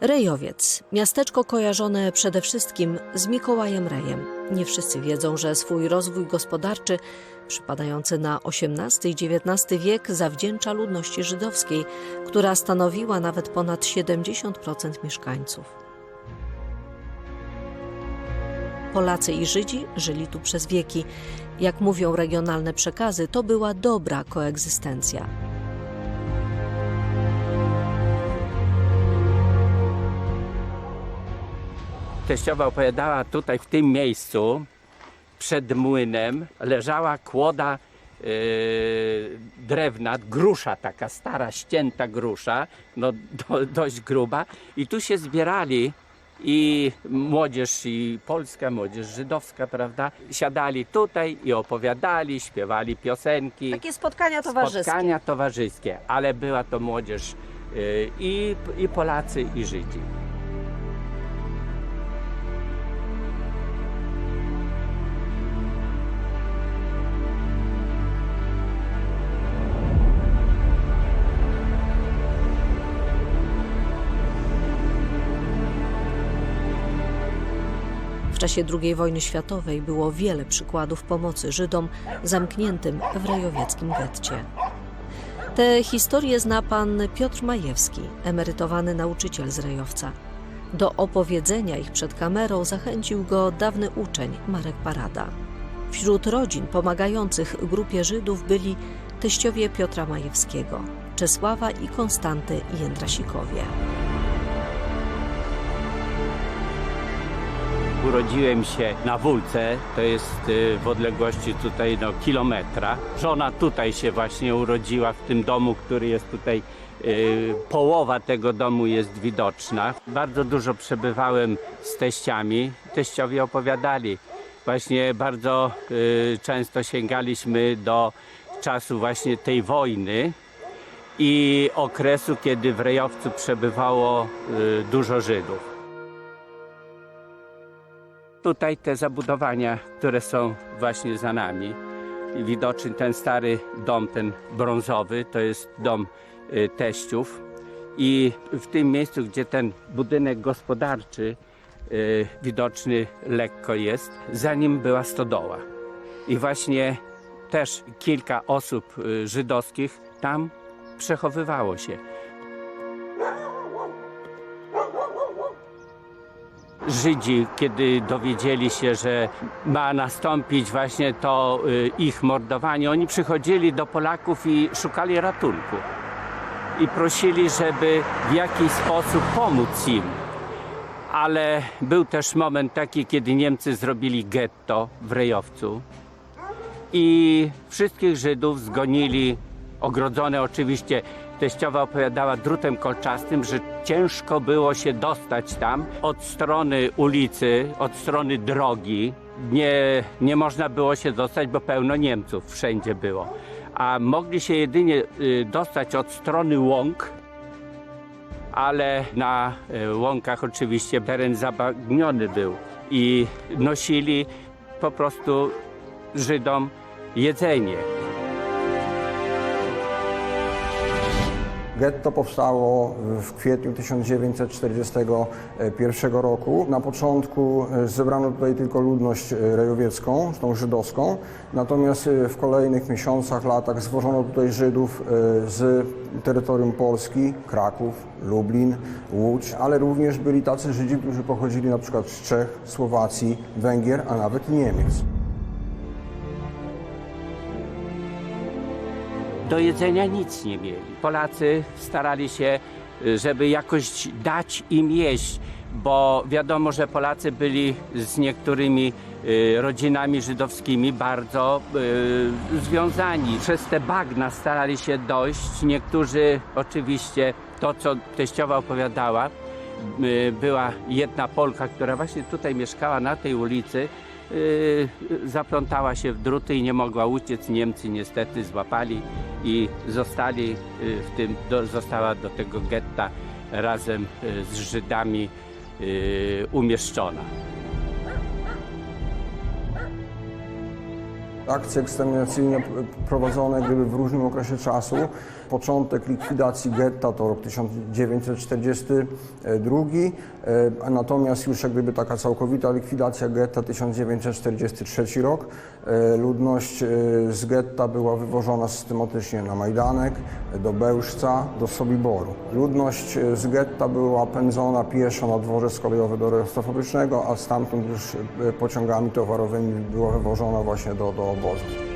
Rejowiec, miasteczko kojarzone przede wszystkim z Mikołajem Rejem. Nie wszyscy wiedzą, że swój rozwój gospodarczy przypadający na XVIII i XIX wiek zawdzięcza ludności żydowskiej, która stanowiła nawet ponad 70% mieszkańców. Polacy i Żydzi żyli tu przez wieki. Jak mówią regionalne przekazy, to była dobra koegzystencja. Teściowa opowiadała tutaj w tym miejscu przed młynem leżała kłoda yy, drewna, grusza taka stara, ścięta grusza, no do, dość gruba i tu się zbierali i młodzież i polska, młodzież żydowska, prawda, siadali tutaj i opowiadali, śpiewali piosenki. Takie spotkania towarzyskie. Spotkania towarzyskie, ale była to młodzież yy, i, i Polacy, i Żydzi. Czasie II wojny światowej było wiele przykładów pomocy Żydom zamkniętym w rejowieckim getcie. Te historie zna pan Piotr Majewski, emerytowany nauczyciel z Rejowca. Do opowiedzenia ich przed kamerą zachęcił go dawny uczeń Marek Parada. Wśród rodzin pomagających grupie Żydów byli teściowie Piotra Majewskiego, Czesława i Konstanty Jędrasikowie. Urodziłem się na Wólce, to jest y, w odległości tutaj no, kilometra. Żona tutaj się właśnie urodziła w tym domu, który jest tutaj. y, Połowa tego domu jest widoczna. Bardzo dużo przebywałem z teściami. Teściowie opowiadali. Właśnie bardzo y, często sięgaliśmy do czasu właśnie tej wojny i okresu, kiedy w Rejowcu przebywało dużo Żydów. Tutaj te zabudowania, które są właśnie za nami. Widoczny ten stary dom, ten brązowy, to jest dom y, teściów. I w tym miejscu, gdzie ten budynek gospodarczy y, widoczny lekko jest, za nim była stodoła. I właśnie też kilka osób y, żydowskich tam przechowywało się. Żydzi, kiedy dowiedzieli się, że ma nastąpić właśnie to y, ich mordowanie, oni przychodzili do Polaków i szukali ratunku. I prosili, żeby w jakiś sposób pomóc im. Ale był też moment taki, kiedy Niemcy zrobili getto w Rejowcu i wszystkich Żydów zgonili, ogrodzone oczywiście. Teściowa opowiadała drutem kolczastym, że ciężko było się dostać tam od strony ulicy, od strony drogi. Nie, nie można było się dostać, bo pełno Niemców wszędzie było. A mogli się jedynie y, dostać od strony łąk, ale na y, łąkach oczywiście teren zabagniony był i nosili po prostu Żydom jedzenie. Getto powstało w kwietniu 1941 roku. Na początku e, zebrano tutaj tylko ludność e, rejowiecką, tą żydowską, natomiast e, w kolejnych miesiącach, latach zwożono tutaj Żydów z terytorium Polski, Kraków, Lublin, Łódź, ale również byli tacy Żydzi, którzy pochodzili na przykład z Czech, Słowacji, Węgier, a nawet Niemiec. Do jedzenia nic nie mieli. Polacy starali się, y, żeby jakoś dać im jeść, bo wiadomo, że Polacy byli z niektórymi y, rodzinami żydowskimi bardzo y, związani. Przez te bagna starali się dojść. Niektórzy oczywiście, to co teściowa opowiadała, była jedna Polka, która właśnie tutaj mieszkała na tej ulicy, zaplątała się w druty i nie mogła uciec. Niemcy niestety złapali i zostali y, w tym, do, została do tego getta razem y, z Żydami umieszczona. Akcje eksterminacyjne prowadzone gdyby w różnym okresie czasu. Początek likwidacji getta to rok 1942, e, natomiast już jak gdyby taka całkowita likwidacja getta 1943 rok. E, Ludność e, z getta była wywożona systematycznie na Majdanek, do Bełżca, do Sobiboru. Ludność z getta była pędzona pieszo na dworzec kolejowy do rejestru fabrycznego, a stamtąd już pociągami towarowymi była wywożona właśnie do, do obozu.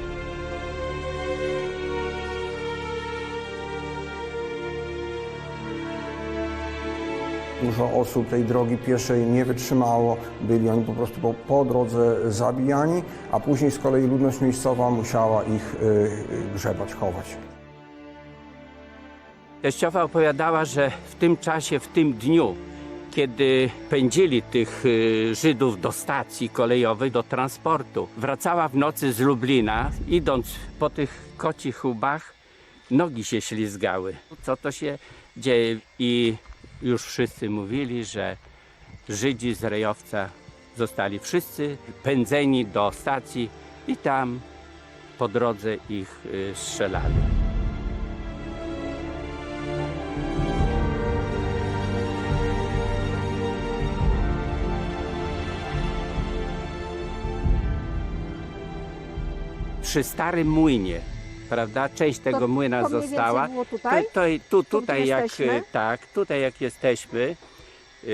Dużo osób tej drogi pieszej nie wytrzymało, byli oni po prostu po, po drodze zabijani, a później z kolei ludność miejscowa musiała ich y, grzebać, chować. Teściowa opowiadała, że w tym czasie, w tym dniu, kiedy pędzili tych y, Żydów do stacji kolejowej, do transportu, wracała w nocy z Lublina, idąc po tych kocich łbach, nogi się ślizgały. Co to się dzieje? I już wszyscy mówili, że Żydzi z Rejowca zostali wszyscy pędzeni do stacji i tam po drodze ich y, strzelali. przy starym młynie, prawda? Część tego młyna to więcej została. było tutaj? To, to, tu, Tu, tutaj jak jesteśmy? e, tak, tutaj jak jesteśmy,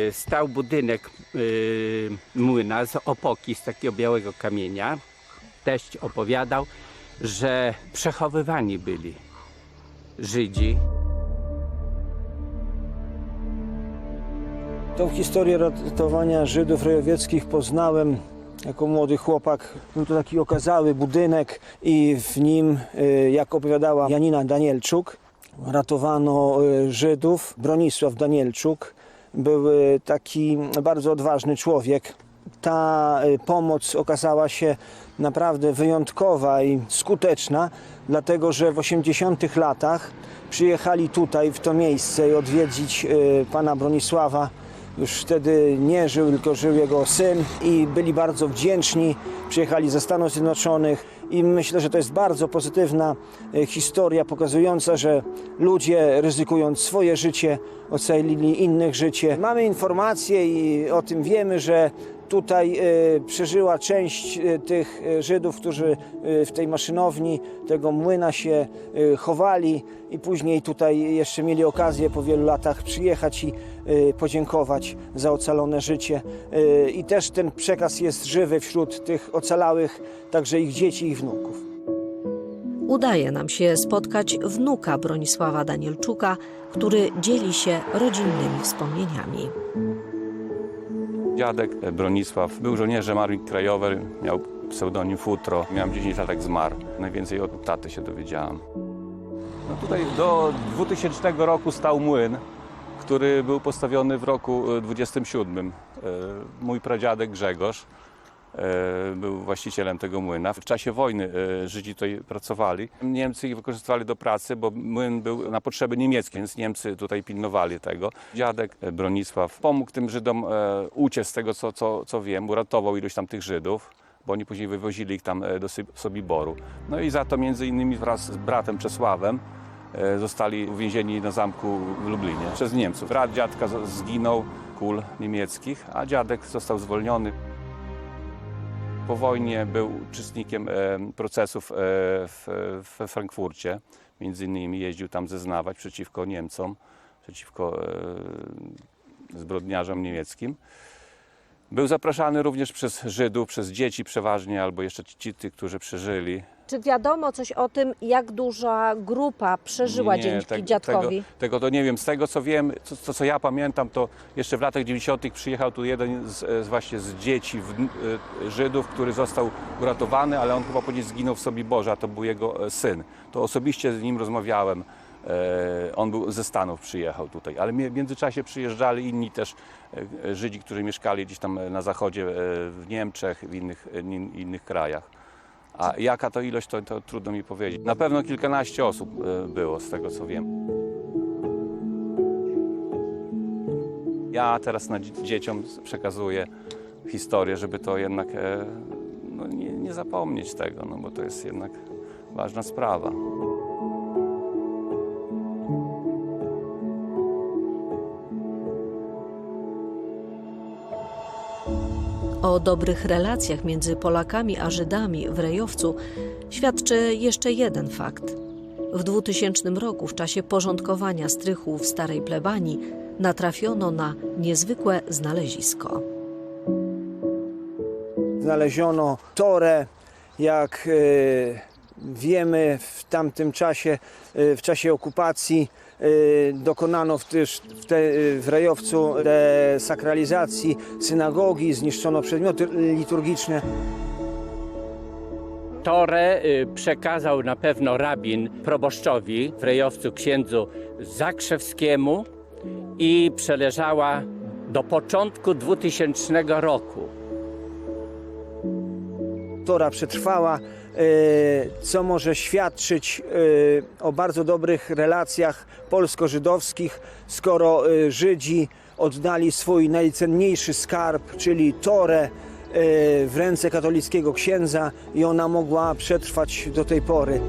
e, stał budynek e, młyna z opoki, z takiego białego kamienia. Teść opowiadał, że przechowywani byli Żydzi. Tą historię ratowania Żydów rejowieckich poznałem jako młody chłopak. Był to taki okazały budynek i w nim, y, jak opowiadała Janina Danielczuk, ratowano y, Żydów. Bronisław Danielczuk był y, taki bardzo odważny człowiek. Ta pomoc okazała się naprawdę wyjątkowa i skuteczna, dlatego że w 80 latach przyjechali tutaj, w to miejsce, odwiedzić pana Bronisława już wtedy nie żył, tylko żył jego syn i byli bardzo wdzięczni. Przyjechali ze Stanów Zjednoczonych i myślę, że to jest bardzo pozytywna e, historia pokazująca, że ludzie ryzykując swoje życie, ocalili innych życie. Mamy informacje i o tym wiemy, że tutaj e, przeżyła część e, tych e, Żydów, którzy w tej maszynowni tego młyna się chowali i później tutaj jeszcze mieli okazję po wielu latach przyjechać i podziękować za ocalone życie. I też ten przekaz jest żywy wśród tych ocalałych, także ich dzieci i wnuków. Udaje nam się spotkać wnuka Bronisława Danielczuka, który dzieli się rodzinnymi wspomnieniami. Dziadek Bronisław był żołnierzem Armii Krajowej, miał pseudonim Futro. Miałem 10 lat jak zmarł. Najwięcej od taty się dowiedziałem. No tutaj do 2000 roku stał młyn, który był postawiony w roku e, 27. E, Mój pradziadek Grzegorz e, był właścicielem tego młyna. W czasie wojny e, Żydzi tutaj pracowali. Niemcy ich wykorzystywali do pracy, bo młyn był na potrzeby niemieckie, więc Niemcy tutaj pilnowali tego. Dziadek e, Bronisław pomógł tym Żydom e, uciec z tego, co, co, co wiem, uratował ilość tam tych Żydów bo oni później wywozili ich tam e, do Sobiboru. No i za to między innymi wraz z bratem Czesławem e, zostali uwięzieni na zamku w Lublinie przez Niemców. Brat dziadka zginął kul niemieckich, a dziadek został zwolniony. Po wojnie był uczestnikiem e, procesów we Frankfurcie. Między innymi jeździł tam zeznawać przeciwko Niemcom, przeciwko e, zbrodniarzom niemieckim. Był zapraszany również przez Żydów, przez dzieci przeważnie, albo jeszcze ci którzy przeżyli. Czy wiadomo coś o tym, jak duża grupa przeżyła dzięki te- dziadkowi? Tego, tego to nie wiem. Z tego co wiem, co, co, co ja pamiętam, to jeszcze w latach 90. przyjechał tu jeden z, z właśnie z dzieci w, y, Żydów, który został uratowany, ale on chyba później zginął w Sobiborze, a to był jego e, syn. To osobiście z nim rozmawiałem. E, On był ze Stanów przyjechał tutaj, ale w międzyczasie przyjeżdżali inni też e, Żydzi, którzy mieszkali gdzieś tam na zachodzie, e, w Niemczech, w innych, e, in- innych krajach. A jaka to ilość, to, to trudno mi powiedzieć. Na pewno kilkanaście osób e, było, z tego co wiem. Ja teraz na dzie- dzieciom przekazuję historię, żeby to jednak e, no, nie, nie zapomnieć tego, no bo to jest jednak ważna sprawa. O dobrych relacjach między Polakami a Żydami w Rejowcu świadczy jeszcze jeden fakt. W 2000 roku, w czasie porządkowania strychu w Starej Plebanii, natrafiono na niezwykłe znalezisko. Znaleziono torę, jak e, wiemy w tamtym czasie, e, w czasie okupacji dokonano w, też w, te, w Rejowcu desakralizacji synagogi, zniszczono przedmioty liturgiczne. Torę y, przekazał na pewno rabin proboszczowi w Rejowcu księdzu Zakrzewskiemu i przeleżała do początku 2000 roku. Tora przetrwała, co może świadczyć e, o bardzo dobrych relacjach polsko-żydowskich, skoro e, Żydzi oddali swój najcenniejszy skarb, czyli Torę, e, w ręce katolickiego księdza i ona mogła przetrwać do tej pory.